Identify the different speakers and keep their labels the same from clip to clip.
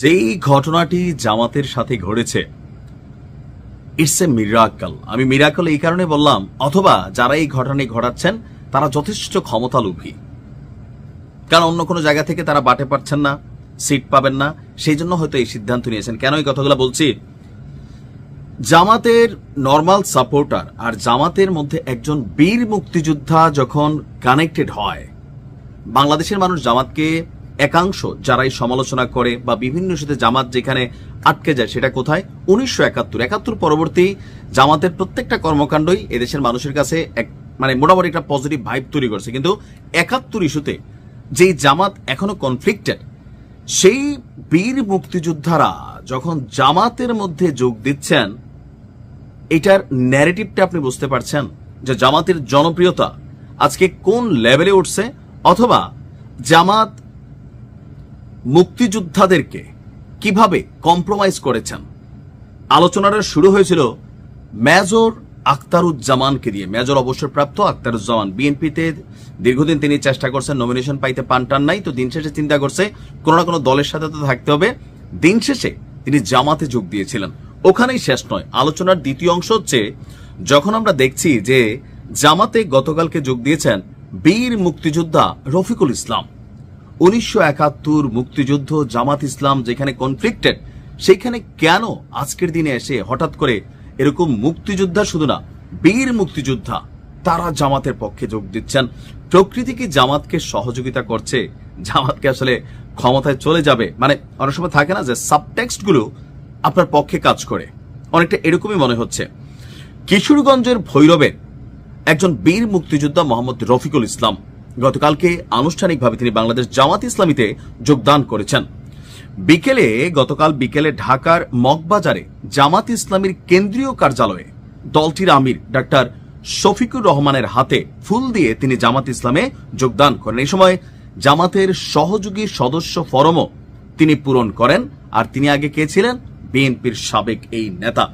Speaker 1: যেই ঘটনাটি জামাতের সাথে ঘটেছে ইটস এ মিরাকল আমি মিরাকল এই কারণে বললাম, অথবা যারা এই ঘটনাটি ঘটাচ্ছেন, তারা যথেষ্ট ক্ষমতা লোভী কারণ অন্য কোনো জায়গা থেকে তারা বাটে পারছেন না, সিট পাবেন না, সেই জন্য হয়তো এই সিদ্ধান্ত নিয়েছেন। কেন এই কথাগুলো বলছি? জামাতের নর্মাল সাপোর্টার আর জামাতের মধ্যে একজন বীর মুক্তিযোদ্ধা যখন কানেক্টেড হয়, বাংলাদেশের মানুষ জামাতকে একাংশ যারাই সমালোচনা করে বা বিভিন্ন সাথে জামাত যেখানে আটকে যায়, সেটা কোথায়? উনিশশো একাত্তর। একাত্তর পরবর্তী জামাতের প্রত্যেকটা কর্মকাণ্ডই এদেশের মানুষের কাছে এক মানে মোটামুটি একটা পজিটিভ ভাইব তৈরি করছে। কিন্তু একাত্তর ইস্যুতে যেই জামাত এখনও কনফ্লিক্টেড সেই বীর মুক্তিযোদ্ধারা যখন জামাতের মধ্যে যোগ দিচ্ছেন, এটার ন্যারেটিভটা আপনি বুঝতে পারছেন যে জামাতের জনপ্রিয়তা আজকে কোন লেভেলে উঠছে? অথবা জামাত মুক্তিযোদ্ধাদেরকে কীভাবে কম্প্রোমাইজ করেছেন? আলোচনাটা শুরু হয়েছিল মেজর আখতারুজ্জামানকে দিয়ে। মেজর অবসরপ্রাপ্ত আখতারুজ্জামান। বিএনপিতে দীর্ঘদিন তিনি চেষ্টা করছেন নমিনেশন পাইতে পান টান নাই, তো দিন শেষে চিন্তা করছে কোনো না কোনো দলের সাথে তো থাকতে হবে। দিন শেষে তিনি জামাতে যোগ দিয়েছিলেন। ওখানেই শেষ নয়। আলোচনার দ্বিতীয় অংশ হচ্ছে, যখন আমরা দেখছি যে জামাতে গতকালকে যোগ দিয়েছেন বীর মুক্তিযোদ্ধা রফিকুল ইসলাম। উনিশশো একাত্তর মুক্তিযুদ্ধ, জামাত ইসলাম যেখানে কনফ্লিক্টেড সেখানে কেন আজকের দিনে এসে হঠাৎ করে এরকম মুক্তিযোদ্ধা শুধু না, বীর মুক্তিযোদ্ধা, তারা জামাতের পক্ষে যোগ দিচ্ছেন? প্রকৃতি কি জামাতকে সহযোগিতা করছে? জামাতকে আসলে ক্ষমতায় চলে যাবে? মানে অনেক সময় থাকে না যে সাবটেক্সটগুলো আপনার পক্ষে কাজ করে। অনেকটা এরকমই মনে হচ্ছে। কিশোরগঞ্জের ভৈরবে একজন বীর মুক্তিযোদ্ধা মোহাম্মদ রফিকুল ইসলাম গতকালকে আনুষ্ঠানিকভাবে তিনি বাংলাদেশ জামাত ইসলামীতে যোগদান করেছেন। বিকেলে, গতকাল বিকেলে ঢাকার মগবাজারে জামাত ইসলামীর কেন্দ্রীয় কার্যালয়ে দলটির আমির ডাক্তার শফিকুর রহমানের হাতে ফুল দিয়ে তিনি জামাত ইসলামে যোগদান করেন। এই সময় জামাতের সহযোগী সদস্য ফরমও তিনি পূরণ করেন আর তিনি আগে কে ছিলেন? বিএনপির সাবেক এই নেতা।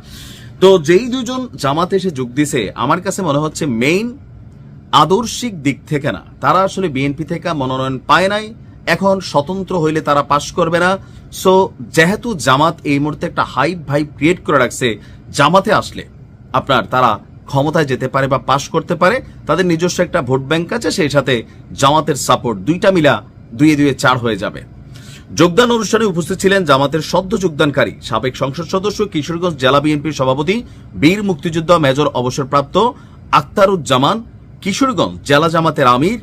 Speaker 1: তো যেই দুজন জামাতে এসে যোগ দিছে আমার কাছে মনে হচ্ছে মেইন আদর্শিক দিক থেকে না। তারা আসলে বিএনপি থেকে মনোনয়ন পায় নাই। এখন স্বতন্ত্র হইলে তারা পাশ করবে না। সো যেহেতু জামাত এই মুহূর্তে একটা হাইপ ভাইপ ক্রিয়েট করে রাখছে, জামাতে আসলে আপনার তারা ক্ষমতায় যেতে পারে বা পাশ করতে পারে, তাদের নিজস্ব একটা ভোট ব্যাংক আছে, সেই সাথে জামাতের সাপোর্ট দুইটা মিলা দুয়ে দুয়ে চার হয়ে যাবে। যোগদান অনুষ্ঠানে উপস্থিত ছিলেন জামাতের সদ্য যোগদানকারী, সাবেক সংসদ সদস্য কিশোরগঞ্জ জেলা বিএনপির সভাপতি বীর মুক্তিযোদ্ধা মেজর অবসরপ্রাপ্ত আক্তারুজ্জামান কিশোরগঞ্জ জেলা জামাতের আমির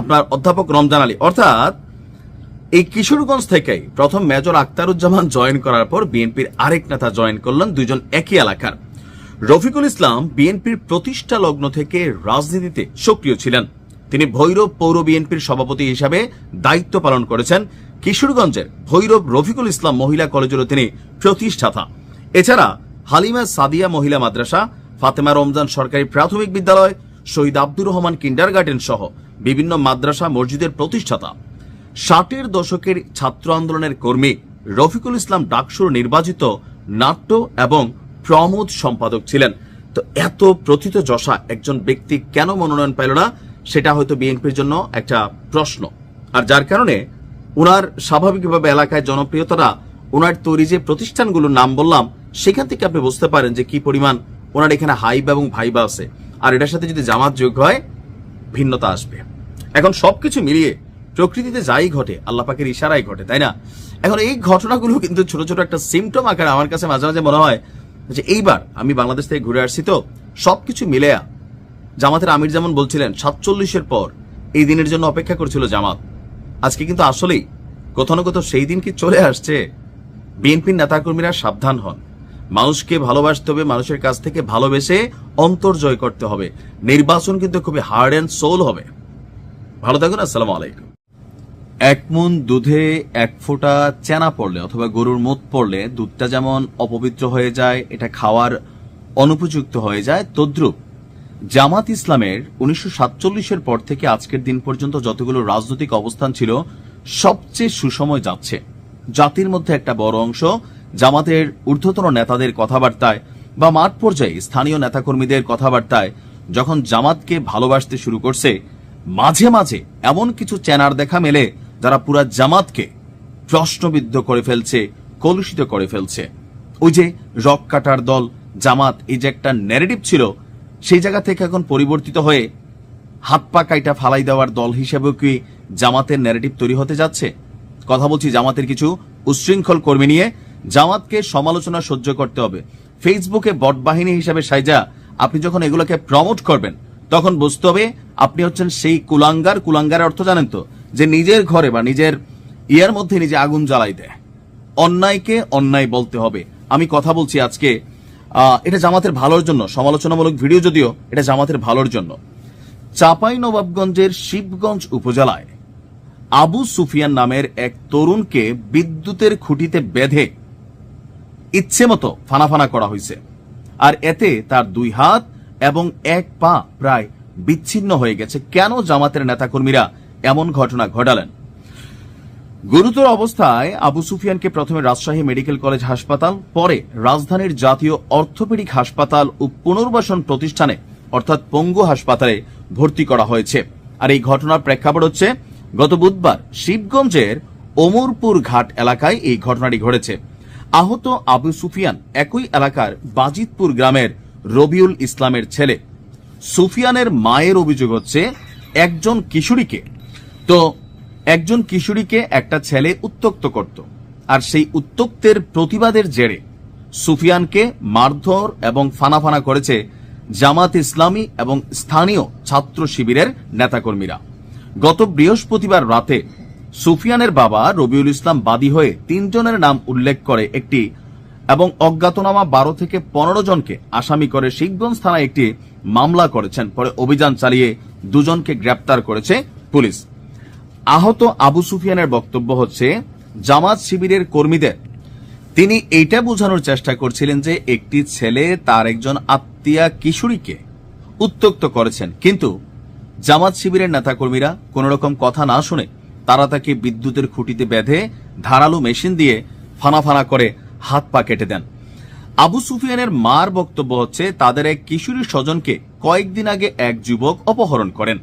Speaker 1: আপনার অধ্যাপক রমজান আলী। অর্থাৎ, এই কিশোরগঞ্জ থেকেই প্রথম মেজর আক্তারুজ্জামান জয়েন করার পর বিএনপির আরেক নেতা জয়েন করলেন দুইজন একই এলাকার। রফিকুল ইসলাম বিএনপির প্রতিষ্ঠা লগ্ন থেকে রাজনীতিতে সক্রিয় ছিলেন। তিনি ভৈরব পৌর বিএনপির সভাপতি হিসাবে দায়িত্ব পালন করেছেন। কিশোরগঞ্জের ভৈরব রফিকুল ইসলাম মহিলা কলেজেরও তিনি প্রতিষ্ঠাতা। এছাড়া হালিমা সাদিয়া মহিলা মাদ্রাসা, ফাতেমা রমজান সরকারি প্রাথমিক বিদ্যালয় শহীদ আব্দুর রহমান কিন্ডার গার্ডেন সহ বিভিন্ন মাদ্রাসা মসজিদের প্রতিষ্ঠাতা। ষাটের দশকের ছাত্র আন্দোলনের কর্মী রফিকুল ইসলাম ডাকসুর নির্বাচিত নাট্য এবং প্রমোদ সম্পাদক ছিলেন। তো এত প্রথিত যশা একজন ব্যক্তি কেন মনোনয়ন পেল না, সেটা হয়তো বিএনপির জন্য একটা প্রশ্ন। আর যার কারণে ওনার স্বাভাবিকভাবে এলাকায় জনপ্রিয়তাটা ওনার তৈরি যে প্রতিষ্ঠানগুলোর নাম বললাম, সেখান থেকে আপনি বুঝতে পারেন যে কি পরিমাণ ওনার এখানে হাইব এবং ভাইবা আছে। আর এটার সাথে যদি জামাত যোগ হয়, ভিন্নতা আসবে। এখন সবকিছু মিলিয়ে প্রকৃতিতে যাই ঘটে, আল্লাহ পাকের ইশারাই ঘটে, তাই না? এখন এই ঘটনাগুলো কিন্তু ছোট ছোট একটা সিমটম আকারে আমার কাছে মাঝে মাঝে মনে হয় যে এইবার আমি বাংলাদেশ থেকে ঘুরে আসছি তো, সবকিছু মিলেয়া জামাতের আমির যেমন বলছিলেন, সাতচল্লিশের পর এই দিনের জন্য অপেক্ষা করছিল জামাত। আজকে কিন্তু আসলেই কোথাও না কোথাও সেই দিন কি চলে আসছে। বিএনপির নেতাকর্মীরা সাবধান হন। মানুষকে ভালোবাসতে হবে, মানুষের কাছ থেকে ভালোবেসে অন্তর জয় করতে হবে। নির্বাচন কিন্তু খুবই হার্ড অ্যান্ড সোল হবে। ভালো থাকুন, আসসালামু আলাইকুম। এক মন দুধে এক ফোঁটা চেনা পড়লে অথবা গরুর মুত পড়লে দুধটা যেমন অপবিত্র হয়ে যায়, এটা খাওয়ার অনুপযুক্ত হয়ে যায়, তদ্রুপ। জামাত ইসলামের উনিশশো সাতচল্লিশের পর থেকে আজকের দিন পর্যন্ত যতগুলো রাজনৈতিক অবস্থান ছিল, সবচেয়ে সুসময় যাচ্ছে। জাতির মধ্যে একটা বড় অংশ জামাতের ঊর্ধ্বতন নেতাদের কথাবার্তায় বা মাঠ পর্যায়ে স্থানীয় নেতাকর্মীদের কথাবার্তায় যখন জামাতকে ভালোবাসতে শুরু করছে, মাঝে মাঝে এমন কিছু চ্যানার দেখা মেলে যারা পুরা জামাতকে প্রশ্নবিদ্ধ করে ফেলছে, কলুষিত করে ফেলছে। ওই যে রক কাটার দল, জামাত, এই যে একটা ন্যারেটিভ ছিল, সেই জায়গা থেকে এখন পরিবর্তিত হয়ে হাত পা কাইটা ফালাই দেওয়ার দল হিসেবেও কি জামাতের ন্যারেটিভ তৈরি হতে যাচ্ছে? কথা বলছি জামাতের কিছু উচ্ছৃঙ্খল কর্মী নিয়ে। জামাতকে সমালোচনা সহ্য করতে হবে। ফেসবুকে বট বাহিনী হিসেবে সাইজা, আপনি যখন এগুলোকে প্রমোট করবেন, তখন বুঝতে হবে আপনি হচ্ছেন সেই কুলাঙ্গার। কুলাঙ্গার অর্থ জানেন তো, যে নিজের ঘরে বা নিজের ইয়ার মধ্যে নিজে আগুন জ্বালাই দেয়। অন্যায়কে অন্যায় বলতে হবে। আমি কথা বলছি আজকে এটা জামাতের ভালোর জন্য, সমালোচনামূলক ভিডিও যদিও, এটা জামাতের ভালোর জন্য। চাপাই নবাবগঞ্জের শিবগঞ্জ উপজেলায় আবু সুফিয়ান নামের এক তরুণকে বিদ্যুতের খুঁটিতে বেঁধে ইচ্ছে মতো ফানাফানা করা হয়েছে আর এতে তার দুই হাত এবং এক পা প্রায় বিচ্ছিন্ন হয়ে গেছে। কেন জামাতের নেতাকর্মীরা এমন ঘটনা ঘটালেন? গুরুতর অবস্থায় আবু সুফিয়ানকে প্রথমে রাজশাহী মেডিকেল কলেজ হাসপাতাল, পরে রাজধানীর জাতীয় অর্থোপেডিক হাসপাতাল ও পুনর্বাসন প্রতিষ্ঠানে, অর্থাৎ পঙ্গু হাসপাতালে ভর্তি করা হয়েছে। আর এই ঘটনার প্রেক্ষাপট হচ্ছে, গত বুধবার শিবগঞ্জের ওমরপুর ঘাট এলাকায় এই ঘটনাটি ঘটেছে। আহত আবু সুফিয়ান একই এলাকার বাজিতপুর গ্রামের রবিউল ইসলামের ছেলে। সুফিয়ানের মায়ের অভিযোগ হচ্ছে, একজন কিশোরীকে। তো একজন কিশোরীকে একটা ছেলে উত্তক্ত করত, আর সেই উত্তক্তের প্রতিবাদের জেরে সুফিয়ানকে মারধর এবং ফানাফানা করেছে জামাত ইসলামী এবং স্থানীয় ছাত্র শিবিরের নেতাকর্মীরা। গত বৃহস্পতিবার রাতে সুফিয়ানের বাবা রবিউল ইসলাম বাদী হয়ে তিনজনের নাম উল্লেখ করে একটি এবং অজ্ঞাতনামা বারো থেকে পনেরো জনকে আসামি করে শিখগঞ্জ থানায় একটি মামলা করেছেন। পরে অভিযান চালিয়ে দুজনকে গ্রেপ্তার করেছে পুলিশ। আহত আবু সুফিয়ানের বক্তব্য হচ্ছে, জামাত শিবিরের কর্মীদের। তিনি এইটা বোঝানোর চেষ্টা করছিলেন যে একটি ছেলে তার একজন আত্মীয়া কিশোরীকে উত্তক্ত করেছেন। কিন্তু জামাত শিবিরের নেতাকর্মীরা কোন রকম কথা না শুনে তারা তাকে বিদ্যুতের খুঁটিতে বেঁধে ধারালো মেশিন দিয়ে ফানাফানা করে হাত পা কেটে দেন। আবু সুফিয়ানের মার বক্তব্য হচ্ছে, তাদের এক কিশোরী স্বজনকে কয়েকদিন আগে এক যুবক অপহরণ করেন।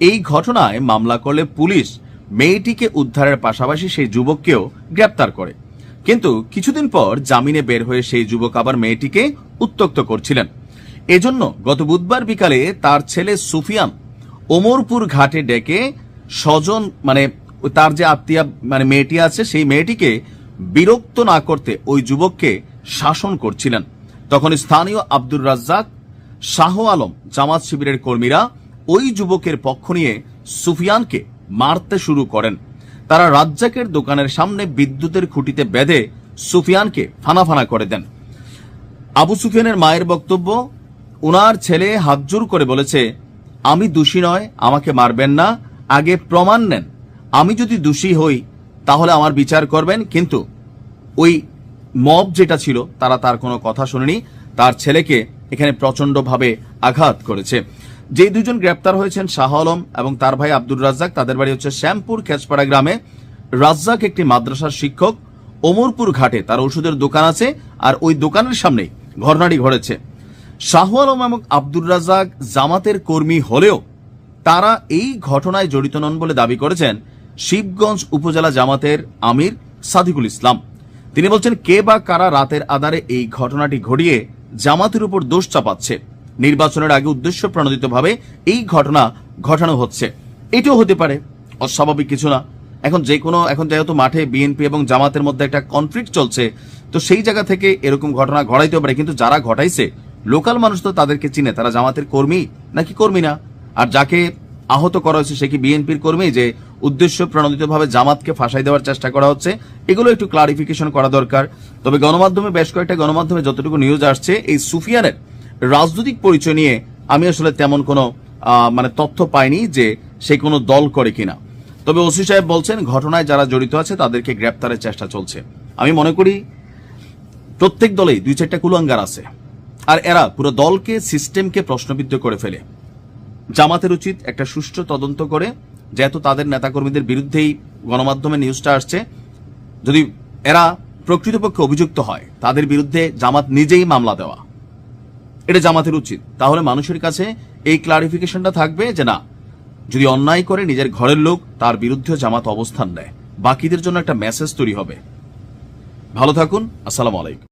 Speaker 1: এই ঘটনায় মামলা করলে পুলিশ মেয়েটিকে উদ্ধারের পাশাপাশি সেই যুবককেও গ্রেপ্তার করে। কিন্তু কিছুদিন পর জামিনে বের হয়ে সেই যুবক আবার মেয়েটিকে উত্তক্ত করছিলেন। এজন্য গত বুধবার বিকালে তার ছেলে সুফিয়ান ওমরপুর ঘাটে ডেকে স্বজন মানে তার যে আত্মীয়া মানে মেয়েটি আছে, সেই মেয়েটিকে বিরক্ত না করতে ওই যুবককে শাসন করছিলেন। তখন স্থানীয় আব্দুর রাজ্জাক, শাহ আলম, জামাত শিবিরের কর্মীরা ওই যুবকের পক্ষ নিয়ে সুফিয়ানকে মারতে শুরু করেন। তারা রাজ্জাকের দোকানের সামনে বিদ্যুতের খুঁটিতে বেঁধে সুফিয়ানকে ফানাফানা করে দেন। আবু সুফিয়ানের মায়ের বক্তব্য, উনার ছেলে হাতজোর করে বলেছে, আমি দোষী নয়, আমাকে মারবেন না আগে প্রমাণ নেন। আমি যদি দোষী হই, তাহলে আমার বিচার করবেন, কিন্তু ওই মব যেটা ছিল, তারা তার কোনো কথা শুনেনি। তার ছেলেকে এখানে প্রচন্ডভাবে আঘাত করেছে। যে দুজন গ্রেপ্তার হয়েছেন, শাহ আলম এবং তার ভাই আব্দুর রাজ্জাক, তাদের বাড়ি হচ্ছে শ্যামপুর খেচপাড়া গ্রামে। রাজ্জাক একটি মাদ্রাসার শিক্ষক, ওমরপুর ঘাটে তার ওষুধের দোকান আছে আর ওই দোকানের সামনেই ঘটনাটি ঘটেছে। শাহ আলম এবং আব্দুর রাজ্জাক জামাতের কর্মী হলেও তারা এই ঘটনায় জড়িত নন বলে দাবি করেছেন শিবগঞ্জ উপজেলা জামাতের আমির সাদিকুল ইসলাম। তিনি বলছেন, কে বা কারা রাতের আধারে এই ঘটনাটি ঘটিয়ে জামাতের উপর দোষ চাপাচ্ছে? নির্বাচনের আগে উদ্দেশ্য প্রণোদিতভাবে এই ঘটনা ঘটানো হচ্ছে। এটাও হতে পারে, অস্বাভাবিক কিছু না। এখন যে কোনো, এখন যেহেতু মাঠে বিএনপি এবং জামাতের মধ্যে একটা কনফ্লিক্ট চলছে, তো সেই জায়গা থেকে এরকম ঘটনা ঘটাইতে পারে। কিন্তু যারা ঘটাইছে, লোকাল মানুষ তো তাদেরকে চিনে। তারা জামাতের কর্মী নাকি কর্মী না? আর যাকে আহত করা হয়েছে সে কি বিএনপির কর্মী? যে উদ্দেশ্য প্রণোদিতভাবে জামাতকে ফাঁসাই দেওয়ার চেষ্টা করা হচ্ছে, এগুলো একটু ক্লারিফিকেশন করা দরকার। তবে গণমাধ্যমে বেশ কয়েকটা গণমাধ্যমে যতটুকু নিউজ আসছে, এই সুফিয়ানের রাজনৈতিক পরিচয় নিয়ে আমি আসলে তেমন কোনো মানে তথ্য পাইনি যে সে কোনো দল করে কিনা। তবে ওসি সাহেব বলছেন, ঘটনায় যারা জড়িত আছে তাদেরকে গ্রেপ্তারের চেষ্টা চলছে। আমি মনে করি প্রত্যেক দলেই দুই চারটা কুলাঙ্গার আছে। আর এরা পুরো দলকে সিস্টেমকে প্রশ্নবিদ্ধ করে ফেলে। জামাতের উচিত একটা সুষ্ঠু তদন্ত করে, যেহেতু তাদের নেতাকর্মীদের বিরুদ্ধেই গণমাধ্যমে নিউজটা আসছে। যদি এরা প্রকৃতপক্ষে অভিযুক্ত হয়, তাদের বিরুদ্ধে জামাত নিজেই মামলা দেওয়া। এটা জামাতের উচিত। তাহলে মানুষের কাছে এই ক্লারিফিকেশনটা থাকবে যে না, যদি অন্যায় করে নিজের ঘরের লোক, তার বিরুদ্ধে জামাত অবস্থান নেয়। বাকিদের জন্য একটা মেসেজ তৈরি হবে। ভালো থাকুন। আসসালামু আলাইকুম।